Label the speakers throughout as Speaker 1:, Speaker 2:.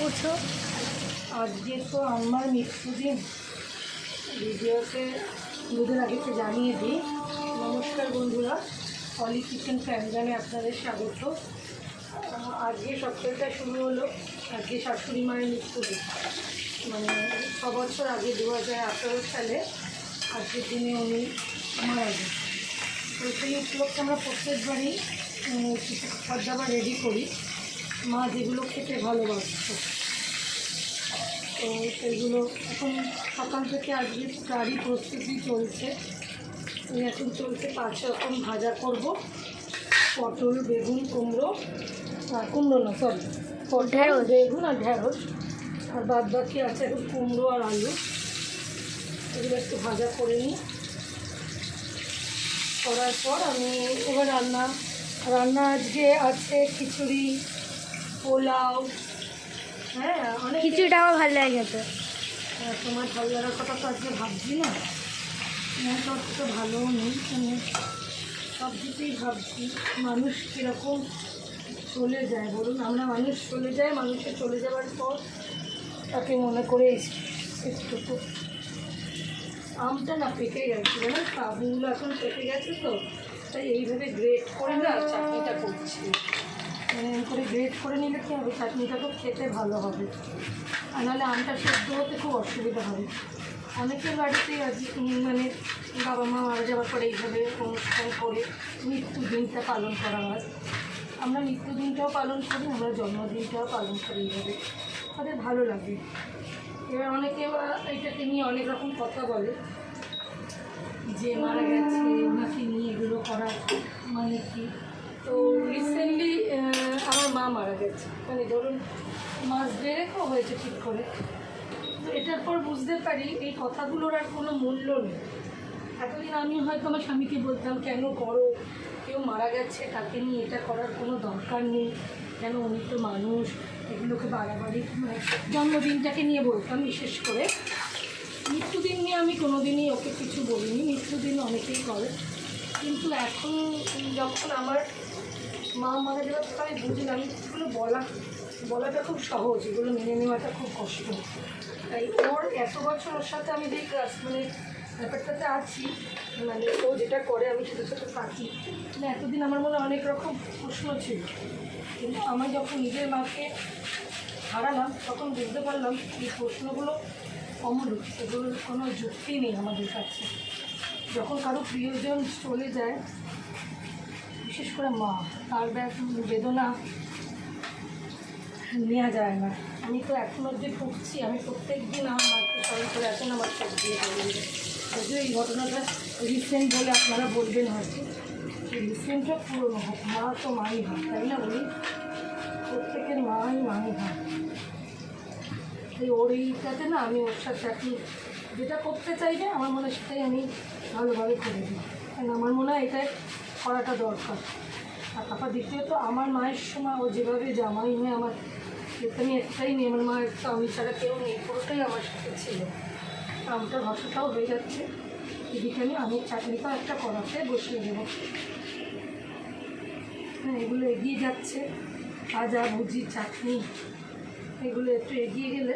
Speaker 1: করছ?
Speaker 2: আজকে তো আমার মৃত্যুদিন। ভিডিওতে দুদিন আগে তো জানিয়ে দিই। নমস্কার বন্ধুরা, অলি কিচেন ফ্যামিলানে আপনাদের স্বাগত। আজকে সপ্তাহটা শুরু হলো আজকে শাশুড়ি মায়ের মৃত্যুদিন। মানে ছ বছর আগে, দু হাজার আঠারো সালে আজকের দিনে উনি মারা যান তো সেই উপলক্ষে আমরা প্রত্যেকবারই কিছু খাবার রেডি করি। মা যেগুলো খেতে ভালোবাসত। তো সেগুলো এখন সকাল থেকে আজকে গাড়ি প্রস্তুতি চলছে। এই এখন চলছে পাঁচ রকম ভাজা করব। পটল বেগুন কুমড়ো আর কুমড়ো না সরি পটল
Speaker 1: ঢেঁড়স।
Speaker 2: বেগুন আর ঢেঁড়স। আর বাদ বাকি আছে এখন কুমড়ো আর আলু। এগুলো একটু ভাজা করে নিই। করার পর আমি এবার রান্না রান্না আজকে আছে খিচুড়ি পোলাও। হ্যাঁ অনেক
Speaker 1: খিচুড়িটা আমার ভালো লাগে খেতে।
Speaker 2: হ্যাঁ, তোমার ভালো লাগার কথা তো আজকে ভাবছি না। মনটা তো ভালোও নেই মানে সব কিছুই ভাবছি মানুষ কীরকম চলে যায় বলুন? আমরা মানুষ চলে যাই মানুষের চলে যাওয়ার পর তাকে মনে করে একটু আমটা না পেকে গেছে জানো? তো এখন পেকে গেছে তো তাই এইভাবে গ্রেট করে না চাটনিটা করছি। মানে এরকম করে গ্রেট করে নিলে কী হবে? চাটনিটা তো খেতে ভালো হবে। আর নাহলে আমটা সেদ্ধ হতে খুব অসুবিধা হবে। অনেকের বাড়িতেই আজ মানে বাবা মা মারা যাওয়ার পরে এইভাবে অনুষ্ঠান করে মৃত্যুদিনটা পালন করা হয়। আমরা মৃত্যুদিনটাও পালন করি, আমরা জন্মদিনটাও পালন করি এইভাবে। তাদের ভালো লাগে। এবার অনেকে এটাকে নিয়ে অনেক রকম কথা বলে। যে মারা গেছে, ওনাকে নিয়ে এগুলো করা মানে কি? তো রিসেন্টলি মা মারা গেছে। মানে ধরুন, মাস দেড়েকও হয়েছে ঠিক করে। তো এটার পর বুঝতে পারি এই কথাগুলোর আর কোনো মূল্য নেই। এতদিন আমি হয়তো আমার স্বামীকে বলতাম, কেন করো? কেউ মারা গেছে, তাকে নিয়ে এটা করার কোনো দরকার নেই। কেন উনি তো মানুষ? এগুলোকে বাড়াবাড়ি মানে জন্মদিনটাকে নিয়ে বলতাম বিশেষ করে। মৃত্যুদিন নিয়ে আমি কোনোদিনই ওকে কিছু বলিনি। মৃত্যুদিন অনেকেই করে। কিন্তু এখন যখন আমার মা মারা যাওয়ার পর আমি বুঝলাম এগুলো বলা, বলাটা খুব সহজ, এগুলো মেনে নেওয়াটা খুব কষ্ট। তাই ওর এত বছর ওর সাথে আমি যেই মানে ব্যাপারটাতে আছি মানে ও যেটা করে, আমি সেটার সাথে থাকি। মানে এতদিন আমার মনে অনেক রকম প্রশ্ন ছিল। কিন্তু আমি যখন নিজের মাকে হারালাম, তখন বুঝতে পারলাম এই প্রশ্নগুলো অমূলক এগুলোর কোনো যুক্তি নেই আমাদের কাছে। যখন কারও প্রিয়জন চলে যায় বিশেষ করে মা, তার বেদনা নেওয়া যায় না। আমি তো এখন অবধি ভুগছি, আমি প্রত্যেক দিন আমার মাকে স্মরণ করে এখন আমার চোখ দিয়ে যদিও এই ঘটনাটা রিসেন্ট বলে আপনারা বলবেন হয়তো এই রিসেন্টটা পুরোনো হোক। মা তো মাই ভাব তাই না বলি? প্রত্যেকের মাই মাই ভাব এই ওর এইটাতে না আমি ওর সাথে এখন যেটা করতে চাইবে আমার মনে হয় সেটাই আমি ভালোভাবে করে দিই। কারণ আমার মনে হয় এটা করাটা দরকার। আর তারপর দ্বিতীয়ত, আমার মায়ের সময় ও যেভাবে জামাই হয়ে আমার আমি একটাই নেই আমার মায়ের তো আমি ছাড়া কেউ নেই, পুরোটাই আমার সাথে ছিল। আমটা ভাষাটাও হয়ে যাচ্ছে। এদিকে আমি আমের চাটনিটাও একটা করাতে বসিয়ে দেবো। হ্যাঁ এগুলো এগিয়ে যাচ্ছে। ভাজা ভুজি চাটনি এগুলো একটু এগিয়ে গেলে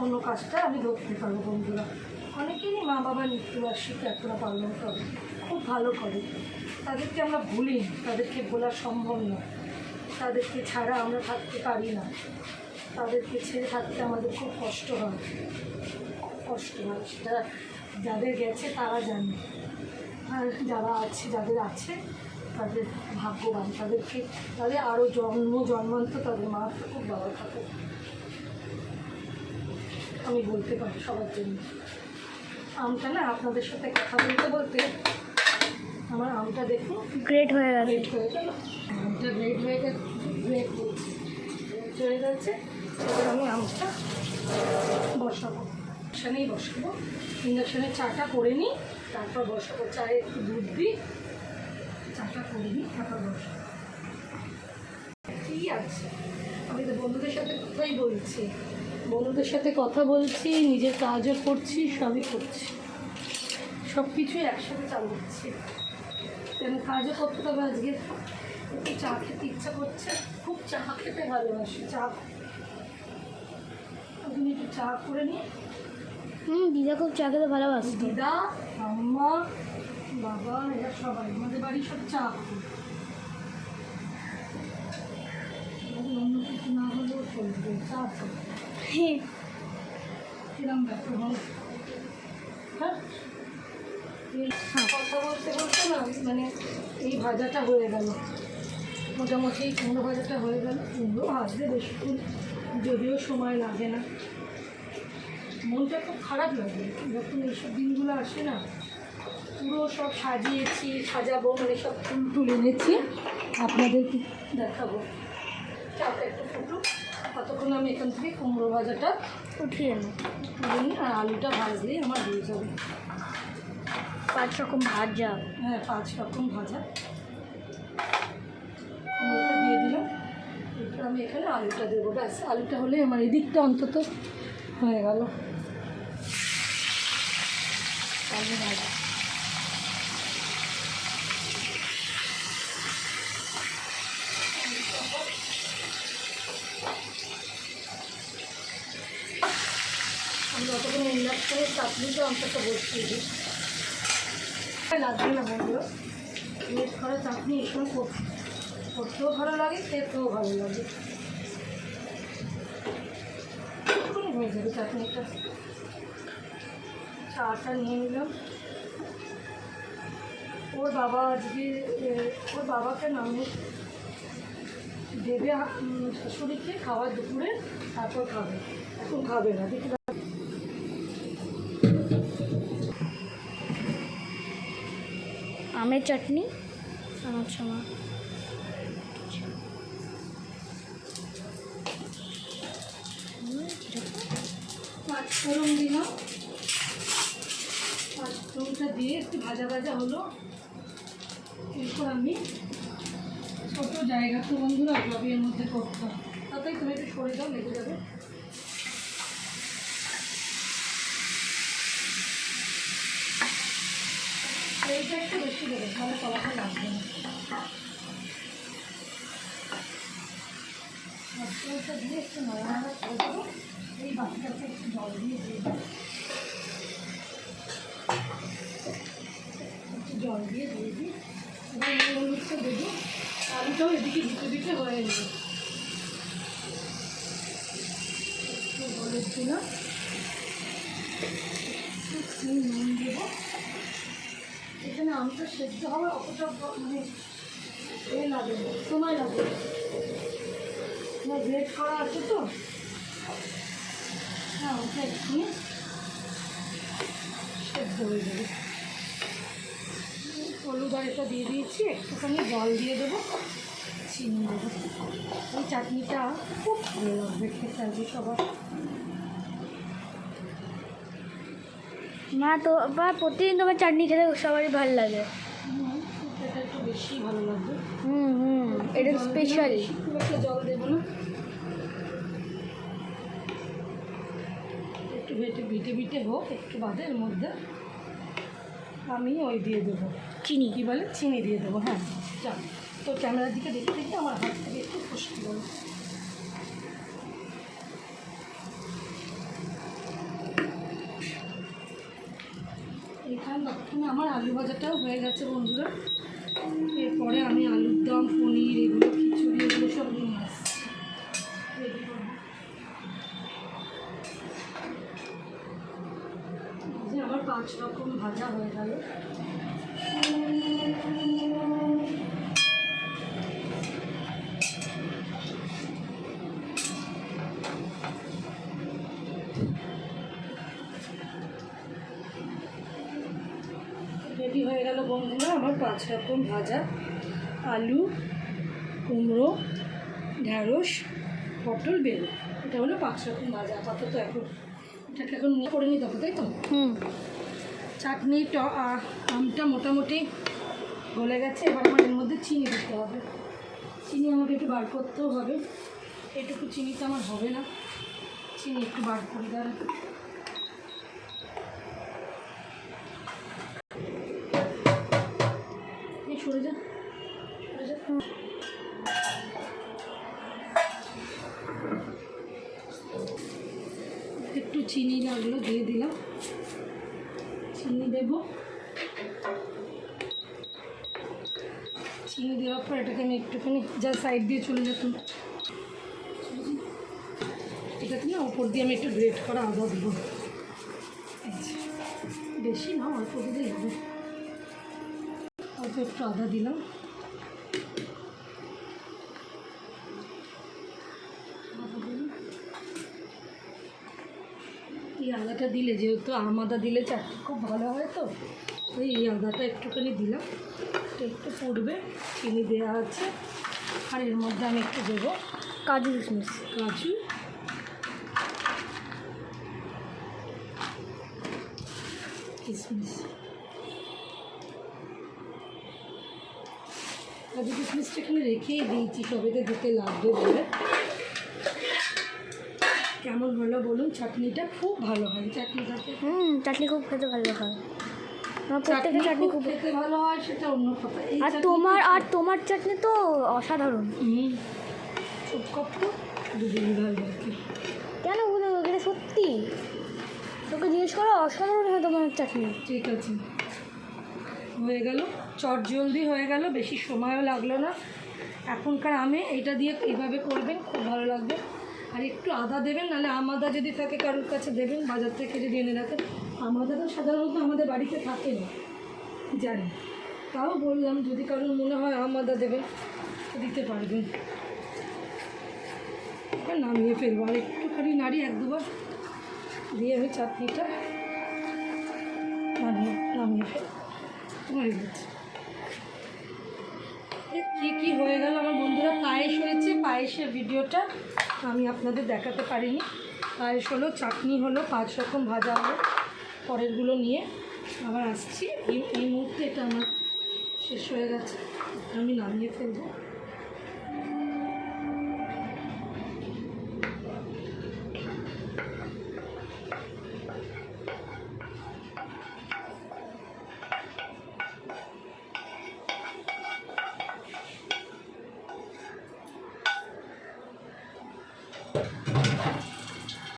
Speaker 2: অন্য কাজটা আমি ধরতে পারব বন্ধুরা। অনেকেরই মা বাবা মৃত্যুবার্ষিকী এখনও পালন করে, খুব ভালো করে। তাদেরকে আমরা ভুলি তাদেরকে ভোলা সম্ভব নয়। তাদেরকে ছাড়া আমরা থাকতে পারি না। তাদেরকে ছেড়ে থাকতে আমাদের খুব কষ্ট হয়। কষ্ট হয়। সেটা যাদের গেছে, তারা জানে। আর যারা আছে, যাদের আছে, তাদের ভাগ্যবান। তাদেরকে, তাদের আরও জন্ম, জন্মান্ত তাদের মা খুব বাবা থাকুক। আমি বলতে পারি সবার জন্য। আমটা না আপনাদের সাথে কথা বলতে বলতে আমার আমটা দেখুন।
Speaker 1: গ্রেট হয়ে গেছে।
Speaker 2: গ্রেট হয়ে গেল। আমটা গ্রেট হয়ে গেছে। গ্রেট হয়ে গেছে। এবার আমি আমটা বসাবো। ইন্ডাকশানেই বসাবো। ইন্ডাকশানে চাটা করে নিই। তারপর বসাবো। চায়ে একটু দুধ দিই। চাটা করে নিই। তারপর বসাবো। কি আছে। আমি তো বন্ধুদের সাথে কথাই বলছি। বন্ধুদের সাথে কথা বলছি নিজের কাজও করছি সবই করছি। সব কিছুই একসাথে চালাচ্ছি। কেন কাজও করতে হবে আজকে একটু চা খেতে ইচ্ছা করছে। খুব চা খেতে ভালোবাসি চা। তুমি একটু চা করে নিয়ে
Speaker 1: হুম দিদা খুব চা খেতে ভালোবাসতো।
Speaker 2: দিদা আম্মা বাবা এরা সবাই আমাদের বাড়ি সব চা। অন্য কিছু না হলেও চলবে চা কিরম ব্যাপার হ্যাঁ কথা বলতে বলতে না মানে এই ভাজাটা হয়ে গেল। মোটামুটি এই কুমড়ো ভাজাটা হয়ে গেল। কুমড়ো ভাজতে বেশিক্ষণ যদিও সময় লাগে না। মনটা খুব খারাপ লাগে। যখন এইসব দিনগুলো আসে না পুরো সব সাজিয়েছি সাজাবো মানে সব ফুল টুল এনেছি। আপনাদেরকে দেখাবো। চাটা একটু ফুটুক। ততক্ষণ আমি এখান থেকে কুমড়ো ভাজাটা
Speaker 1: উঠিয়ে না
Speaker 2: তুলে নিই আর আলুটা ভাজলেই আমার হয়ে যাবে।
Speaker 1: পাঁচ রকম ভাজা।
Speaker 2: হ্যাঁ পাঁচ রকম ভাজা। দিয়ে দিলাম। এরপর আমি এখানে আলুটা দেবো। ব্যাস, আলুটা হলে আমার এদিকটা অন্তত হয়ে গেল। আলু ভাজা। আমি যতক্ষণ ইন্ডাকশনের চাটনিটা অন্তত বসিয়ে দিই। লাগবে না বন্ধুরা রেড করা চাটনি এই করতেও ভালো লাগে খেতেও ভালো লাগে হয়ে যাবে চাটনিটা চাটা নিয়ে নিলাম ওর বাবা, আজকে ওর বাবাকে নামে দেবে শাশুড়িকে খাওয়ার দুপুরে, তারপর খাবে। এখন খাবে না, দেখি
Speaker 1: আমের চাটনি। আমার সময়
Speaker 2: পাঁচ ফোড়ন দিলাম। পাঁচ ফোড়নটা দিয়ে একটু ভাজা ভাজা হলো। এরপর আমি ছোটো জায়গা তো বন্ধুরা এর মধ্যে করতাম। তাতেই তুমি একটু সরে দাও লেগে যাবে। এইটা একটু বেশি দেবে তাহলে কলাটা লাগবে না মশলাটা দিয়ে একটু নাড়ানাড়া করে দেবো এই বাকিটাকে একটু জল দিয়ে দিয়ে একটু জল দিয়ে দিয়ে দিই এবার হলুদটা দেবো আলুটাও এদিকে দিতে দিতে হয়ে যাবে একটু হলুদ দিলাম একটু নুন দেবো এখানে আমটা সেদ্ধ হবে, অতটা মানে এ লাগে সময় লাগে না। গ্রেট করা আছে তো। হ্যাঁ ওটা একটু সেদ্ধ হয়ে যাবে হলুদ আর এটা দিয়ে দিয়েছি, একটুখানি জল দিয়ে দেবো, চিনি দেবো। এই চাটনিটা খুব ভালো লাগবে খেতে আজকে সবার।
Speaker 1: মা তো বা প্রতিদিন তোমার চাটনি খেতে সবারই ভালো লাগে।
Speaker 2: একটু বেশি ভালো লাগবে
Speaker 1: হুম হুম এটা
Speaker 2: জল
Speaker 1: স্পেশাল
Speaker 2: খুব একটা জল দেবো না একটু ভেটে ভিটে ভিটে হোক একটু বাদে এর মধ্যে আমি ওই দিয়ে দেবো।
Speaker 1: চিনি।
Speaker 2: কী বলে? চিনি দিয়ে দেবো হ্যাঁ। যা তো ক্যামেরার দিকে দেখতে দেখতে আমার হাত থেকে একটু খুশি গেল এখানে আমার আলু ভাজাটাও হয়ে গেছে বন্ধুরা। এরপরে আমি আলুর দম, পনির, এগুলো খিচুড়ি, এগুলো সব নিয়ে আসছি। আমার পাঁচ রকম ভাজা হয়ে গেল। পাঁচ রকম ভাজা আলু কুমড়ো ঢ্যাঁড়স পটল বেল। এটা হলো পাঁচ রকম ভাজা আপাতত এখন। এটাকে এখন করে নিতে হবে তাই তো?
Speaker 1: হুম।
Speaker 2: চাটনি ট আমটা মোটামুটি গলে গেছে এবার আমার এর মধ্যে চিনি দিতে হবে। চিনি আমাকে একটু বার করতেও হবে। এটুকু চিনি তো আমার হবে না। চিনি একটু বার করে দাঁড়া সরে যা। একটু চিনি লাগল, দিয়ে দিলাম। চিনি দেবো। চিনি দেওয়ার পর এটাকে আমি একটুখানি যা সাইড দিয়ে চলে যেতাম এটাতে না ওপর দিয়ে আমি একটু গ্রেট করা আদা দেবো। বেশি না, অল্প হবে। অল্প একটু আদা দিলাম। এই আদাটা দিলে যেহেতু আম আদা দিলে চাটনি খুব ভালো হয় তো ওই এই আদাটা একটুখানি দিলাম। একটু পড়বে চিনি দেওয়া আছে। আর এর মধ্যে আমি একটু দেবো
Speaker 1: কাজু কিশমিশ।
Speaker 2: কাজু। কিশমিশ। কাজু কিশমিশটা এখানে রেখেই দিয়েছি সবাইকে দিতে লাগবে বলে। কেমন হলো বলুন? চাটনিটা খুব ভালো হয়।
Speaker 1: হুম চাটনি খুব খেতে ভালো হয়। আমার প্রত্যেকটা চাটনি খুব
Speaker 2: খেতে ভালো হয় সেটা অন্য কথা।
Speaker 1: আর তোমার আর তোমার চাটনি তো অসাধারণ।
Speaker 2: হুম চুপ দুদিন ভালো
Speaker 1: কেন সত্যি। তোকে জিজ্ঞেস করো অসাধারণ হয় তোমার চাটনি।
Speaker 2: ঠিক আছে। হয়ে গেল, চট জলদি হয়ে গেল, বেশি সময়ও লাগল না। এখনকার আমে এইটা দিয়ে এইভাবে করবেন, খুব ভালো লাগবে। আর একটু আদা দেবেন, নাহলে আমাদা যদি থাকে কারোর কাছে দেবেন, বাজার থেকে যদি এনে রাখেন। আম আদা তো সাধারণত আমাদের বাড়িতে থাকে না, জানি। তাও বললাম, যদি কারোর মনে হয় আমাদা দেবেন, দিতে পারবেন। নামিয়ে ফেলব, আর একটুখানি নাড়ি, এক দুবার দিয়ে আমি চাটনিটা নামিয়ে নামিয়ে ফেলব। হয়ে গেছে কী কী হয়ে গেল? আমার বন্ধুরা, পায়েস হয়েছে। পায়েসের ভিডিওটা আমি আপনাদের দেখাতে পারিনি। পায়েস হলো, চাটনি হলো, পাঁচ রকম ভাজা হলো। পরেরগুলো নিয়ে আবার আসছি। এই মুহূর্তে এটা আমার শেষ হয়ে গেছে। আমি নামিয়ে ফেলব।